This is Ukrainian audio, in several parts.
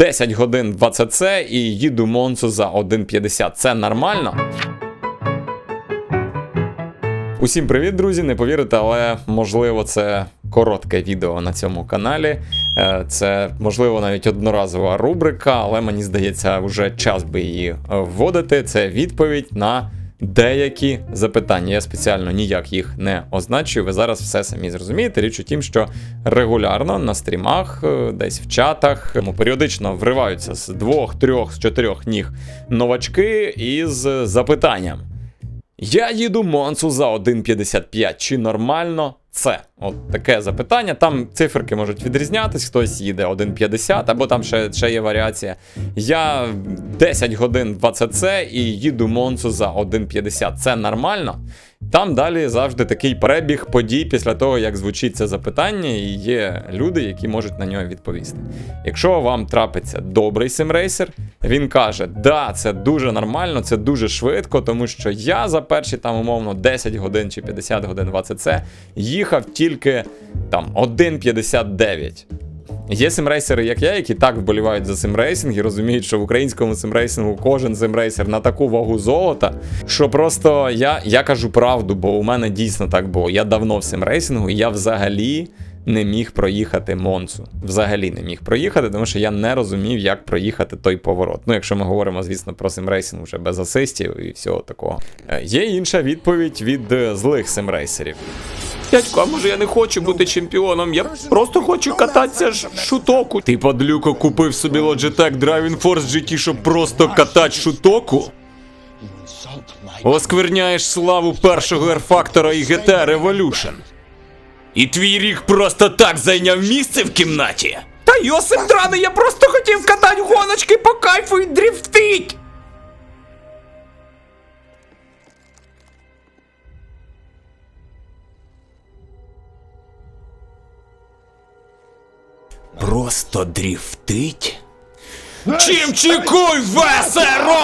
10 годин 20C і їду Монцу за 1,50. Це нормально? Усім привіт, друзі! Не повірите, але можливо це коротке відео на цьому каналі. Е, Це можливо навіть одноразова рубрика, але мені здається, вже час би її е, вводити. Це відповідь на деякі запитання. Я спеціально ніяк їх не означую. Ви зараз все самі зрозумієте. Річ у тім, що регулярно на стрімах, е, десь в чатах, періодично вриваються з двох, трьох, з чотирьох ніг новачки із запитанням. Я їду Монсу за 1,55. Чи нормально це? От таке запитання. Там циферки можуть відрізнятись, хтось їде 1,50, або там ще, ще є варіація. Я 10 годин 20C і їду Монцу за 1,50. Це нормально? Там далі завжди такий перебіг подій після того, як звучить це запитання, і є люди, які можуть на нього відповісти. Якщо вам трапиться добрий симрейсер, він каже: Да, це дуже нормально, це дуже швидко, тому що я за перші там умовно 10 годин чи 50 годин 20C їхав тільки там 1,59. Є симрейсери, як я, які так вболівають за симрейсинг і розуміють, що в українському симрейсингу кожен симрейсер на таку вагу золота, що просто я, я кажу правду, бо у мене дійсно так було. Я давно в симрейсингу, і я взагалі не міг проїхати Монцу. Взагалі не міг проїхати, тому що я не розумів, як проїхати той поворот. Ну, якщо ми говоримо, звісно, про симрейсинг вже без асистів і всього такого. Е, Є інша відповідь від е, злих симрейсерів. Дядько, а може я не хочу бути чемпіоном, я просто хочу кататися шутоку. Ти, падлюко, купив собі Logitech Driving Force GT, щоб просто катати шутоку? Оскверняєш славу першого R-фактора і GT Revolution. І твій рік просто так зайняв місце в кімнаті. Та Йосип драний, я просто хотів катати гоночки по кайфу і дрифтить. Просто дрифтить? Чимчикуй весело!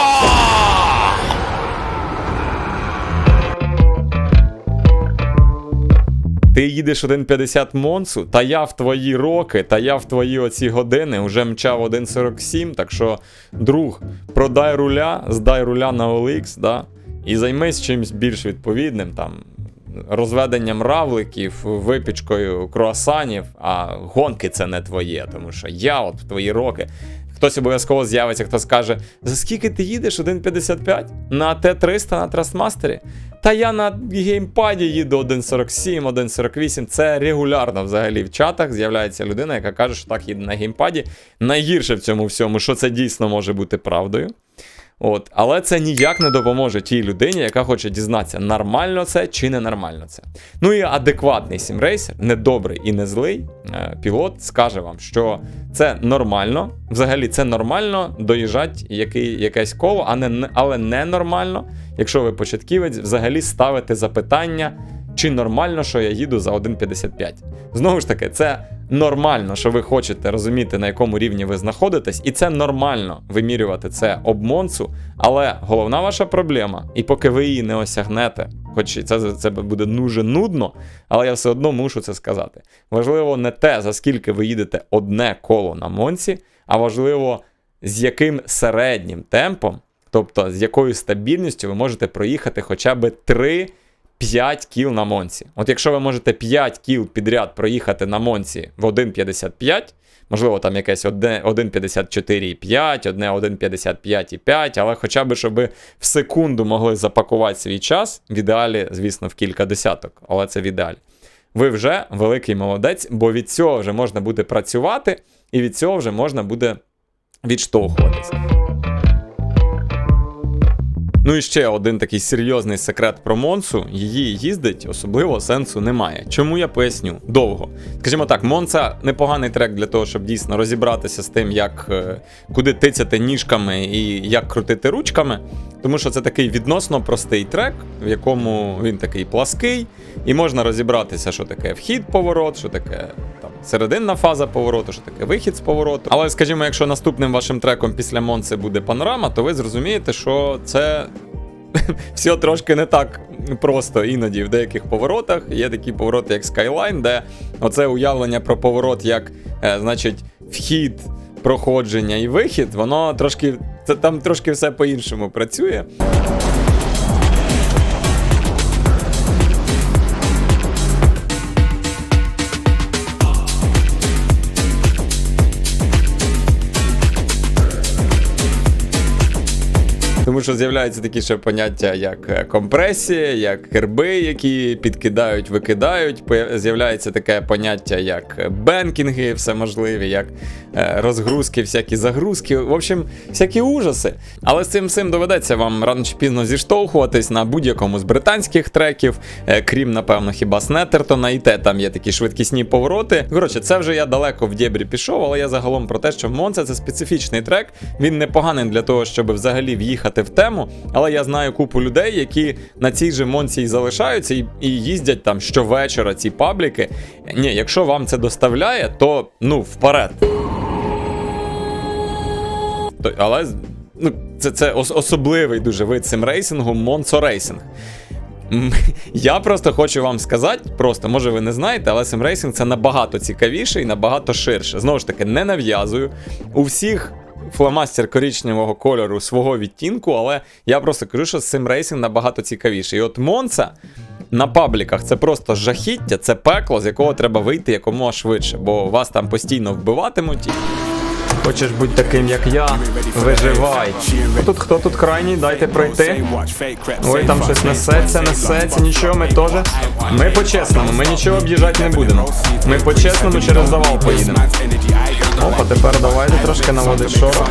Ти їдеш 1,50 Монсу, та я в твої роки, та я в твої оці години вже мчав 1,47. Так що, друг, продай руля, здай руля на OLX, да, і займись чимось більш відповідним, там, розведенням равликів, випічкою круасанів, а гонки це не твоє, тому що я от в твої роки. Хтось обов'язково з'явиться, хто скаже: за скільки ти їдеш 1,55? На Т300 на Трастмастері? Та я на геймпаді їду 1.47, 1.48. Це регулярно взагалі в чатах з'являється людина, яка каже, що так їде на геймпаді. Найгірше в цьому всьому, що це дійсно може бути правдою. От, але це ніяк не допоможе тій людині, яка хоче дізнатися, нормально це чи не нормально це. Ну і адекватний сімрейсер, не добрий і не злий е, пілот скаже вам, що це нормально, взагалі це нормально доїжджати який, якесь коло, а не, але не нормально, якщо ви початківець, взагалі ставити запитання, чи нормально, що я їду за 1,55. Знову ж таки, це нормально, що ви хочете розуміти, на якому рівні ви знаходитесь, і це нормально вимірювати це обмонцу. Але головна ваша проблема, і поки ви її не осягнете, хоч і це, це буде дуже нудно, але я все одно мушу це сказати. Важливо не те, за скільки ви їдете одне коло на монці, а важливо, з яким середнім темпом, тобто з якою стабільністю ви можете проїхати хоча б 3. 5 кіл на Монці. От якщо ви можете 5 кіл підряд проїхати на Монці в 1,55, можливо, там якесь 1,54,5, одне 1,55,5, але хоча б, щоб в секунду могли запакувати свій час, в ідеалі, звісно, в кілька десяток, але це в ідеалі. Ви вже великий молодець, бо від цього вже можна буде працювати, і від цього вже можна буде відштовхуватися. Ну і ще один такий серйозний секрет про Монцу. Її їздить особливо сенсу немає. Чому я поясню? Довго. Скажімо так, Монца непоганий трек для того, щоб дійсно розібратися з тим, як е, куди тицяти ніжками і як крутити ручками. Тому що це такий відносно простий трек, в якому він такий плаский, і можна розібратися, що таке вхід, поворот, що таке там серединна фаза повороту, що таке вихід з повороту. Але скажімо, якщо наступним вашим треком після Монци буде панорама, то ви зрозумієте, що це все трошки не так просто іноді в деяких поворотах. Є такі повороти, як Skyline, де оце уявлення про поворот, як, е, значить, вхід проходження і вихід, воно трошки. Це там трошки все по-іншому працює. Тому що з'являються такі ще поняття, як е, компресія, як керби, які підкидають, викидають. З'являється таке поняття, як бенкінги, все можливі, як е, розгрузки, всякі загрузки. В общем, всякі ужаси. Але з цим всім доведеться вам рано чи пізно зіштовхуватись на будь-якому з британських треків, е, крім, напевно, хіба Снеттертона, і те там є такі швидкісні повороти. Коротше, це вже я далеко в дєбрі пішов, але я загалом про те, що Монца це специфічний трек. Він непоганий для того, щоб взагалі в'їхати в тему. Але я знаю купу людей, які на цій же Монці і залишаються і, і їздять там щовечора ці пабліки. Ні, якщо вам це доставляє, то ну вперед. То, але ну, це, це ос- особливий дуже вид симрейсингу Монцо-рейсинг. Я просто хочу вам сказати, просто може ви не знаєте, але симрейсинг це набагато цікавіше і набагато ширше. Знову ж таки, не нав'язую. У всіх фломастер коричневого кольору свого відтінку, але я просто кажу, що симрейсинг набагато цікавіший. І от Монца на пабліках це просто жахіття, це пекло, з якого треба вийти якомога швидше, бо вас там постійно вбиватимуть. Хочеш бути таким, як я, виживай. Тут хто тут крайній, дайте пройти. Ой, там щось несеться, несеться, нічого, ми теж. Ми по-чесному, ми нічого об'їжджати не будемо. Ми по-чесному через завал поїдемо. Опа, тепер давайте трошки наводить шорох.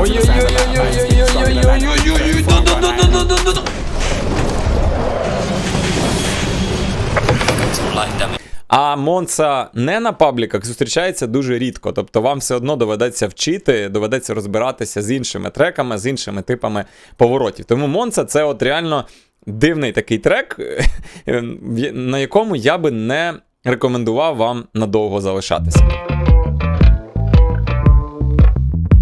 Ой-ой-ой-ой-ой-ой-ой-ой-ой-ой-ой, А Монца не на пабліках зустрічається дуже рідко. Тобто вам все одно доведеться вчити, доведеться розбиратися з іншими треками, з іншими типами поворотів. Тому Монца це от реально дивний такий трек, на якому я би не рекомендував вам надовго залишатися.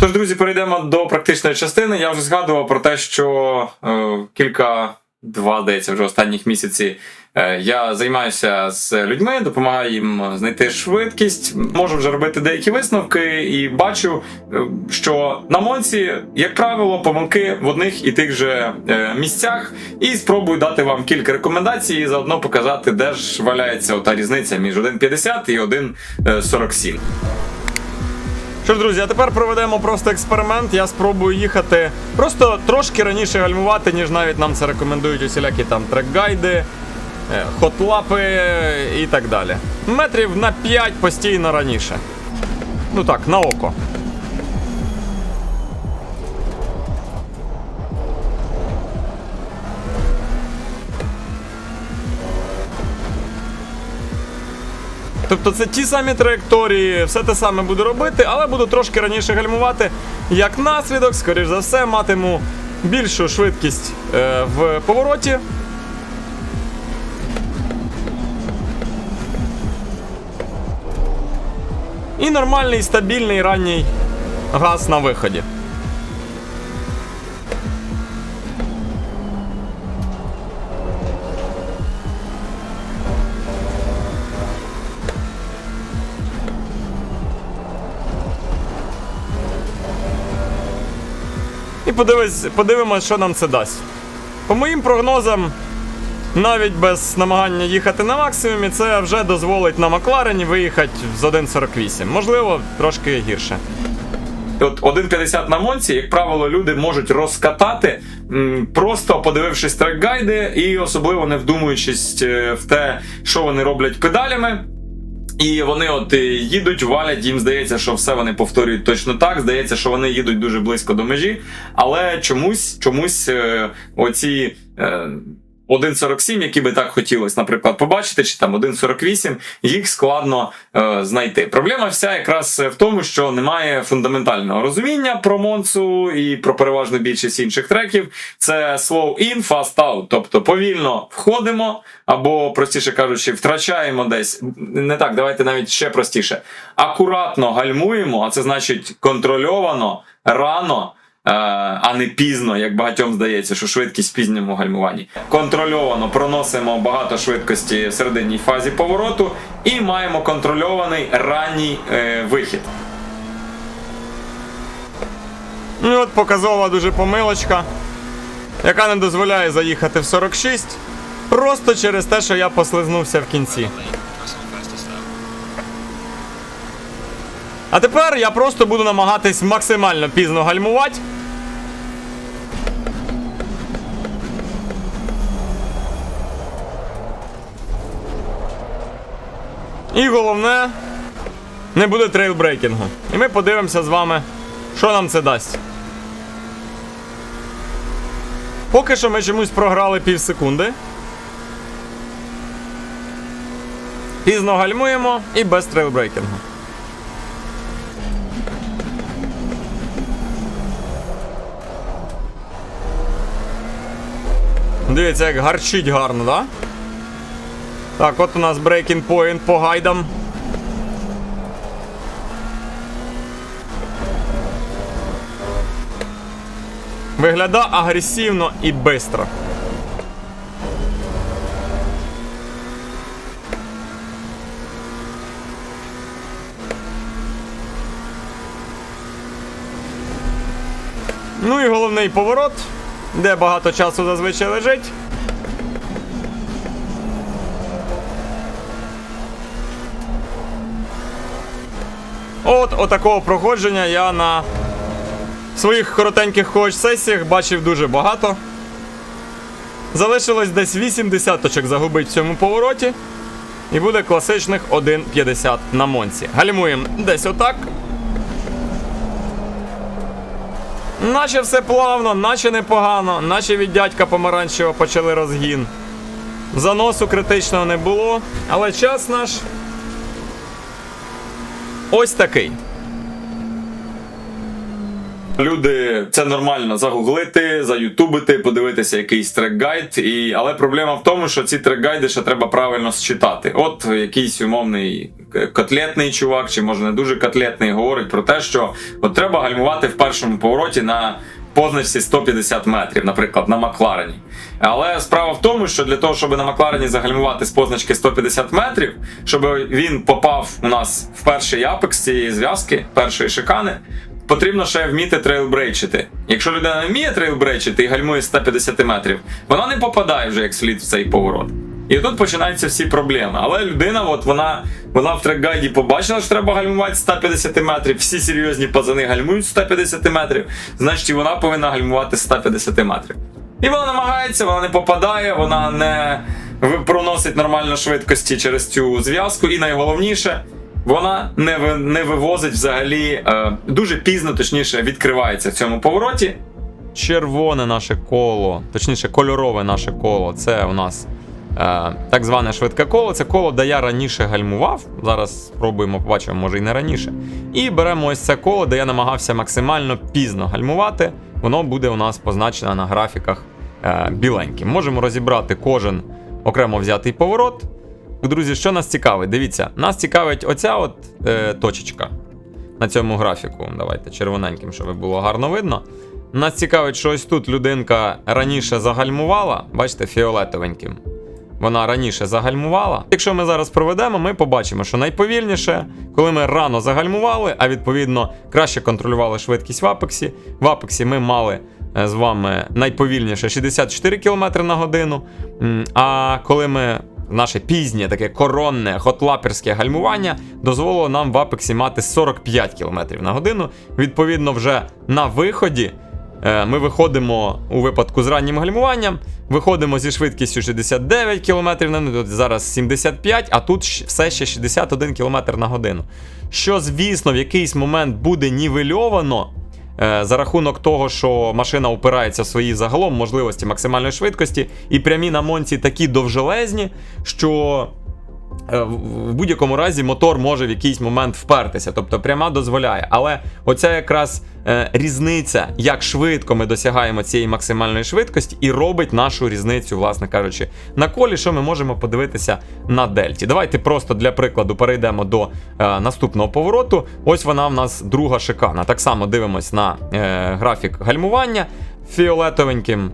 Тож, друзі, перейдемо до практичної частини. Я вже згадував про те, що е, кілька, два, здається, вже останніх місяці е, я займаюся з людьми, допомагаю їм знайти швидкість. Можу вже робити деякі висновки, і бачу, е, що на Монці, як правило, помилки в одних і тих же е, місцях. І спробую дати вам кілька рекомендацій і заодно показати, де ж валяється ота різниця між 1.50 і 1.47. Що ж, друзі, а тепер проведемо просто експеримент. Я спробую їхати просто трошки раніше гальмувати, ніж навіть нам це рекомендують усілякі там трек-гайди, е, хотлапи і так далі. Метрів на 5 постійно раніше. Ну так, на око. Тобто це ті самі траєкторії, все те саме буду робити, але буду трошки раніше гальмувати. Як наслідок, скоріш за все, матиму більшу швидкість е, в повороті. І нормальний стабільний ранній газ на виході. І подивись, подивимось, що нам це дасть. По моїм прогнозам, навіть без намагання їхати на максимумі, це вже дозволить на Макларені виїхати з 1.48. Можливо, трошки гірше. От 1.50 на Монці, як правило, люди можуть розкатати, просто подивившись трек-гайди і особливо не вдумуючись е, в те, що вони роблять педалями. І вони от е, їдуть, валять, їм здається, що все вони повторюють точно так. Здається, що вони їдуть дуже близько до межі, але чомусь, чомусь е, оці. Е, 1.47, які би так хотілося, наприклад, побачити, чи там 1.48, їх складно е, знайти. Проблема вся якраз в тому, що немає фундаментального розуміння про Монцу і про переважну більшість інших треків. Це slow in, fast out. Тобто повільно входимо, або, простіше кажучи, втрачаємо десь. Не так, давайте навіть ще простіше. Акуратно гальмуємо, а це значить контрольовано, рано. Е, а не пізно, як багатьом здається, що швидкість в пізньому гальмуванні. Контрольовано проносимо багато швидкості в серединній фазі повороту і маємо контрольований ранній е, вихід. Ну, от показова дуже помилочка, яка не дозволяє заїхати в 46, просто через те, що я послизнувся в кінці. А тепер я просто буду намагатись максимально пізно гальмувати. І головне, не буде трейлбрейкінгу. І ми подивимося з вами, що нам це дасть. Поки що ми чомусь програли пів секунди. Пізно гальмуємо і без трейлбрейкінгу. Дивіться, як гарчить гарно, да? Так, от у нас breaking point по гайдам. Виглядає агресивно і швидко. Ну і головний поворот, де багато часу зазвичай лежить. От отакого проходження я на своїх коротеньких коуч-сесіях бачив дуже багато. Залишилось десь 8 десяточок загубить в цьому повороті. І буде класичних 1,50 на монці. Гальмуємо десь отак. Наче все плавно, наче непогано, наче від дядька помаранчевого почали розгін. Заносу критичного не було, але час наш ось такий. Люди, це нормально загуглити, заютубити, подивитися якийсь трек-гайд. І... Але проблема в тому, що ці трек-гайди ще треба правильно считати. От якийсь умовний котлетний чувак, чи може не дуже котлетний, говорить про те, що от треба гальмувати в першому повороті на позначці 150 метрів, наприклад, на Макларені. Але справа в тому, що для того, щоб на Макларені загальмувати з позначки 150 метрів, щоб він попав у нас в перший апекс цієї зв'язки, першої шикани, потрібно ще вміти трейлбрейчити. Якщо людина не вміє трейлбрейчити і гальмує 150 метрів, вона не попадає вже як слід в цей поворот. І тут починаються всі проблеми. Але людина, от вона вона в трекгайді побачила, що треба гальмувати 150 метрів. Всі серйозні пацани гальмують 150 метрів, значить і вона повинна гальмувати 150 метрів. І вона намагається, вона не попадає, вона не проносить нормально швидкості через цю зв'язку. І найголовніше, вона не, не вивозить взагалі е, дуже пізно, точніше, відкривається в цьому повороті. Червоне наше коло, точніше, кольорове наше коло, це у нас е, так зване швидке коло. Це коло, де я раніше гальмував. Зараз спробуємо, побачимо, може і не раніше. І беремо ось це коло, де я намагався максимально пізно гальмувати. Воно буде у нас позначено на графіках е, біленьким. Можемо розібрати кожен окремо взятий поворот. Друзі, що нас цікавить? Дивіться, нас цікавить оця от е, точечка на цьому графіку. Давайте червоненьким, щоб було гарно видно. Нас цікавить, що ось тут людинка раніше загальмувала, бачите, фіолетовеньким. Вона раніше загальмувала. Якщо ми зараз проведемо, ми побачимо, що найповільніше, коли ми рано загальмували, а відповідно краще контролювали швидкість в апексі. В апексі ми мали е, з вами найповільніше 64 км на годину. А коли ми наше пізнє, таке коронне хотлаперське гальмування дозволило нам в апексі мати 45 км на годину. Відповідно, вже на виході. Е, Ми виходимо у випадку з раннім гальмуванням, виходимо зі швидкістю 69 км на годину, зараз 75, а тут все ще 61 км на годину. Що, звісно, в якийсь момент буде нівельовано за рахунок того, що машина упирається в свої загалом можливості максимальної швидкості, і прямі на монці такі довжелезні, що Е, в в будь-якому разі мотор може в якийсь момент впертися, тобто пряма дозволяє. Але оця якраз е, різниця, як швидко ми досягаємо цієї максимальної швидкості, і робить нашу різницю, власне кажучи, на колі, що ми можемо подивитися на дельті. Давайте просто для прикладу перейдемо до е, наступного повороту. Ось вона в нас друга шикана. Так само дивимось на е, графік гальмування фіолетовеньким.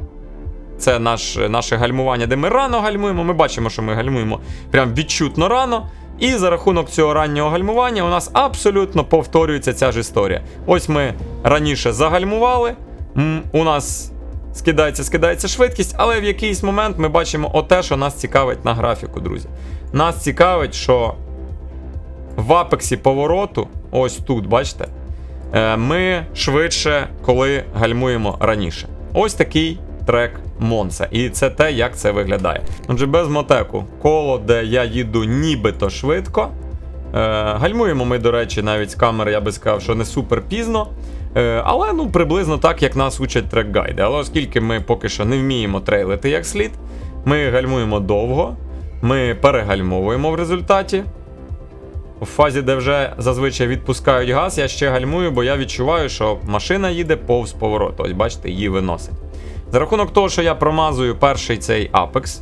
Це наш, наше гальмування, де ми рано гальмуємо. Ми бачимо, що ми гальмуємо прям відчутно рано. І за рахунок цього раннього гальмування у нас абсолютно повторюється ця ж історія. Ось ми раніше загальмували, у нас скидається, скидається швидкість, але в якийсь момент ми бачимо оте, що нас цікавить на графіку, друзі. Нас цікавить, що в апексі повороту, ось тут, бачите, е, ми швидше, коли гальмуємо раніше. Ось такий трек Монса. І це те, як це виглядає. Отже, без мотеку, коло, де я їду нібито швидко. Е, гальмуємо ми, до речі, навіть з камери, я би сказав, що не супер пізно. Е, але ну, приблизно так, як нас учать трек-гайди. Але оскільки ми поки що не вміємо трейлити як слід, ми гальмуємо довго, ми перегальмовуємо в результаті. У фазі, де вже зазвичай відпускають газ, я ще гальмую, бо я відчуваю, що машина їде повз поворот. Ось, бачите, її виносить. За рахунок того, що я промазую перший цей Apex,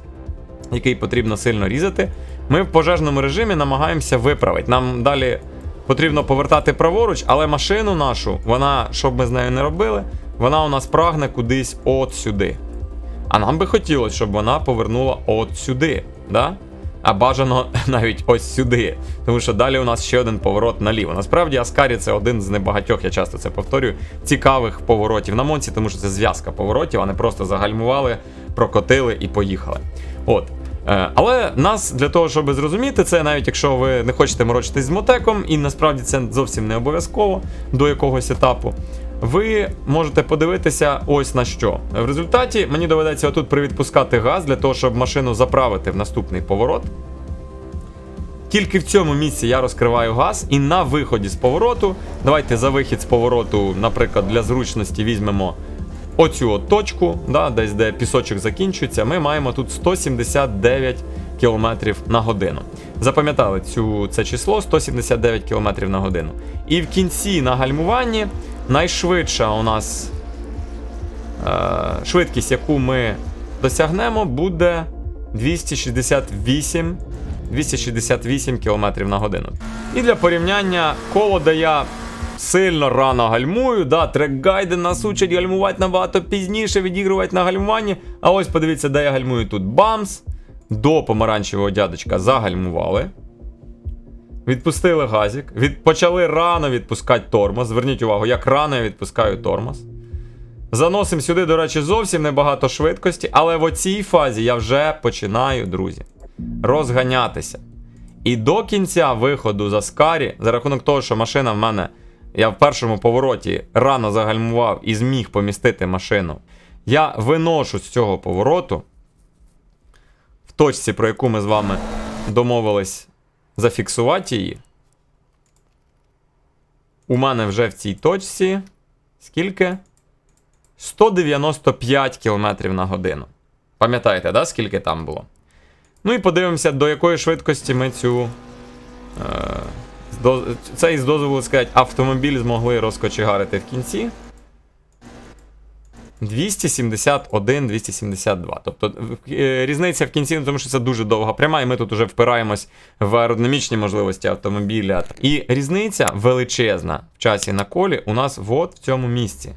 який потрібно сильно різати, ми в пожежному режимі намагаємося виправити. Нам далі потрібно повертати праворуч, але машину нашу, вона, що б ми з нею не робили, вона у нас прагне кудись от сюди. А нам би хотілося, щоб вона повернула от сюди. Да? А бажано навіть ось сюди. Тому що далі у нас ще один поворот наліво. Насправді, Аскарі це один з небагатьох, я часто це повторюю, цікавих поворотів на Монці, тому що це зв'язка поворотів, а не просто загальмували, прокотили і поїхали. От. Е, Але нас для того, щоб зрозуміти це, навіть якщо ви не хочете морочитись з мотеком, і насправді це зовсім не обов'язково до якогось етапу, ви можете подивитися ось на що. В результаті мені доведеться отут привідпускати газ для того, щоб машину заправити в наступний поворот. Тільки в цьому місці я розкриваю газ, і на виході з повороту, давайте за вихід з повороту, наприклад, для зручності візьмемо оцю от точку, да, десь де пісочок закінчується, ми маємо тут 179 км на годину. Запам'ятали цю, це число 179 км на годину. І в кінці на гальмуванні найшвидша у нас е, швидкість, яку ми досягнемо, буде 268 268 км на годину. І для порівняння коло, де я сильно рано гальмую, да, трек-гайди нас учать гальмувати набагато пізніше, відігрувати на гальмуванні. А ось подивіться, де я гальмую тут. Бамс! До помаранчевого дядечка загальмували. Відпустили газик. Від... Почали рано відпускати тормоз. Зверніть увагу, як рано я відпускаю тормоз. Заносимо сюди, до речі, зовсім небагато швидкості, але в оцій фазі я вже починаю, друзі, розганятися. І до кінця виходу з Аскарі, за рахунок того, що машина в мене, я в першому повороті рано загальмував і зміг помістити машину, я виношу з цього повороту в точці, про яку ми з вами домовились зафіксувати її. У мене вже в цій точці скільки? 195 км на годину. Пам'ятаєте, да, скільки там було? Ну і подивимося, до якої швидкості ми цю. Е, цей з дозволу сказати, автомобіль змогли розкочегарити в кінці. 271-272. Тобто е, різниця в кінці, ну, тому що це дуже довга пряма, і ми тут вже впираємось в аеродинамічні можливості автомобіля. І різниця величезна в часі на колі у нас от в цьому місці,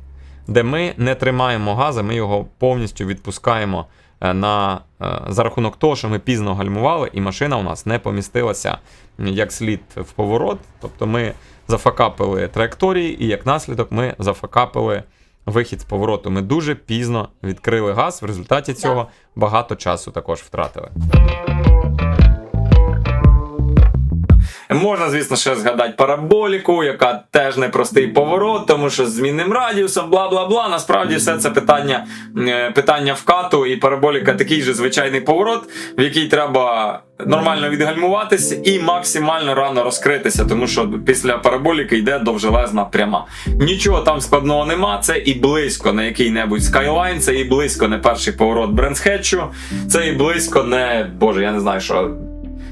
де ми не тримаємо газа, ми його повністю відпускаємо е, на, е, за рахунок того, що ми пізно гальмували, і машина у нас не помістилася як слід в поворот. Тобто ми зафакапили траєкторії, і як наслідок ми зафакапили вихід з повороту. Ми дуже пізно відкрили газ. В результаті цього багато часу також втратили. Можна, звісно, ще згадати параболіку, яка теж непростий поворот, тому що з змінним радіусом, бла бла бла. Насправді все це питання, е, питання вкату, і параболіка такий же звичайний поворот, в який треба нормально відгальмуватися і максимально рано розкритися, тому що після параболіки йде довжелезна пряма. Нічого там складного нема, це і близько не який-небудь Skyline, це і близько не перший поворот Бренсхетчу, це і близько не, боже, я не знаю, що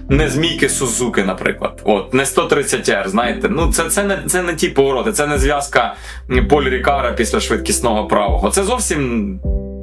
не змійки Сузуки, наприклад. От, не 130 r знаєте. Ну, це, це, не, це не ті повороти, це не зв'язка Поль Рікара після швидкісного правого. Це зовсім.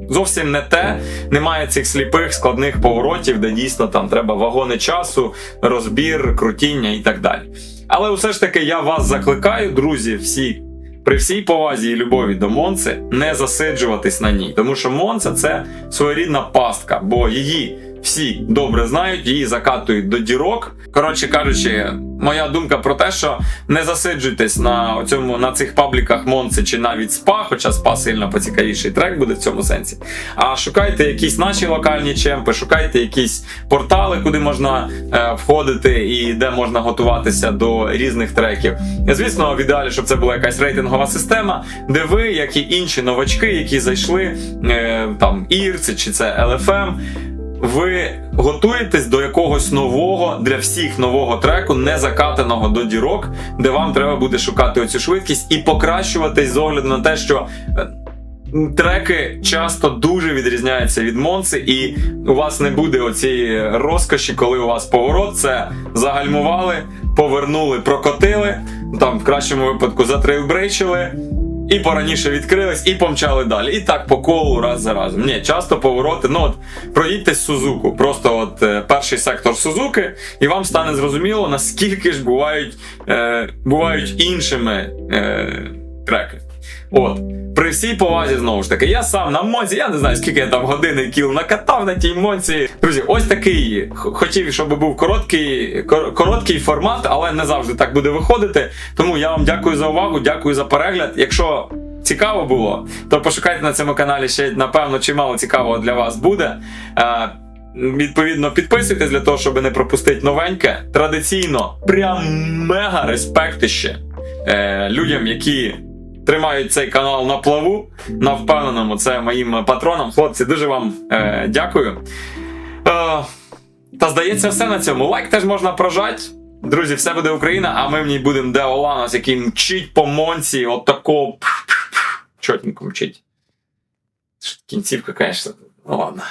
Зовсім не те, немає цих сліпих складних поворотів, де дійсно там треба вагони часу, розбір, крутіння і так далі. Але все ж таки я вас закликаю, друзі, всі, при всій повазі і любові до Монци, не засиджуватись на ній. Тому що Монца це своєрідна пастка, бо її всі добре знають, її закатують до дірок. Коротше кажучи, моя думка про те, що не засиджуйтесь на цьому на цих пабліках Монси чи навіть спа, хоча спа сильно поцікавіший трек буде в цьому сенсі. А шукайте якісь наші локальні чемпи, шукайте якісь портали, куди можна е, входити і де можна готуватися до різних треків. Звісно, в ідеалі, щоб це була якась рейтингова система, де ви, як і інші новачки, які зайшли, е, там Ірці чи це LFM, ви готуєтесь до якогось нового для всіх нового треку, не закатаного до дірок, де вам треба буде шукати оцю швидкість і покращуватись з огляду на те, що. е, Треки часто дуже відрізняються від Монси, і у вас не буде оцієї розкоші, коли у вас поворот, це загальмували, повернули, прокотили, там в кращому випадку затрейлбрейчили, і пораніше відкрились, і помчали далі. І так по колу раз за разом. Ні, часто повороти. Ну от проїдьте Сузуку, просто от е, перший сектор Сузуки, і вам стане зрозуміло, наскільки ж бувають, е, бувають іншими е, треки. От. При всій повазі, знову ж таки, я сам на Монці, я не знаю, скільки я там години кіл накатав на тій Монці. Друзі, ось такий. Хотів, щоб був короткий, короткий формат, але не завжди так буде виходити. Тому я вам дякую за увагу, дякую за перегляд. Якщо цікаво було, то пошукайте на цьому каналі ще, напевно, чимало цікавого для вас буде. Е, Відповідно, підписуйтесь для того, щоб не пропустити новеньке. Традиційно, прям мега респектище е, людям, які тримають цей канал на плаву, на впевненому. Це моїм патронам. Хлопці, дуже вам е, дякую. Е, та здається, все на цьому. Лайк теж можна прожати. Друзі, все буде Україна, а ми в ній будемо де Оланос, який мчить по монці, от тако чотенько мчить. Кінцівка, звісно. Ну ладно.